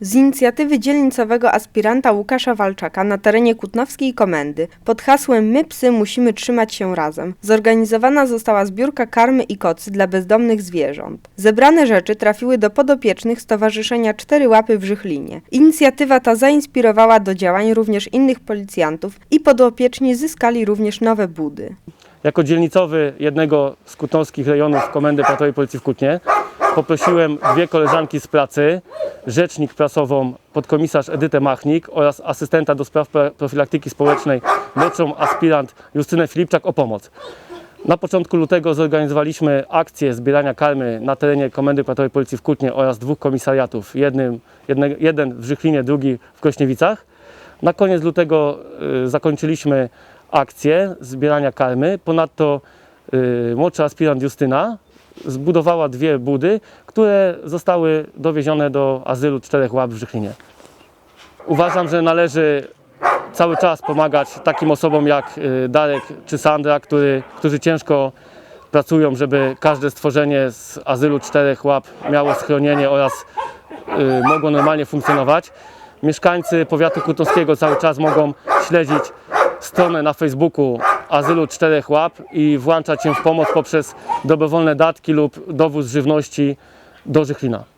Z inicjatywy dzielnicowego aspiranta Łukasza Walczaka na terenie Kutnowskiej Komendy pod hasłem My psy musimy trzymać się razem zorganizowana została zbiórka karmy i kocy dla bezdomnych zwierząt. Zebrane rzeczy trafiły do podopiecznych Stowarzyszenia Cztery Łapy w Żychlinie. Inicjatywa ta zainspirowała do działań również innych policjantów i podopieczni zyskali również nowe budy. Jako dzielnicowy jednego z kutnowskich rejonów Komendy Patrolowej Policji w Kutnie poprosiłem dwie koleżanki z pracy, rzecznik prasową podkomisarz Edytę Machnik oraz asystenta do spraw pro- profilaktyki społecznej młodszą aspirant Justynę Filipczak o pomoc. Na początku lutego zorganizowaliśmy akcję zbierania karmy na terenie Komendy Patrolowej Policji w Kutnie oraz dwóch komisariatów, jednym, jedne, jeden w Żychlinie, drugi w Krośniewicach. Na koniec lutego y, zakończyliśmy akcję zbierania karmy. Ponadto y, młodsza aspirant Justyna zbudowała dwie budy, które zostały dowiezione do azylu Czterech Łap w Żychlinie. Uważam, że należy cały czas pomagać takim osobom jak y, Darek czy Sandra, który, którzy ciężko pracują, żeby każde stworzenie z azylu Czterech Łap miało schronienie oraz y, mogło normalnie funkcjonować. Mieszkańcy powiatu kutowskiego cały czas mogą śledzić stronę na Facebooku Azylu Czterech Łap i włączać się w pomoc poprzez dobrowolne datki lub dowóz żywności do Żychlina.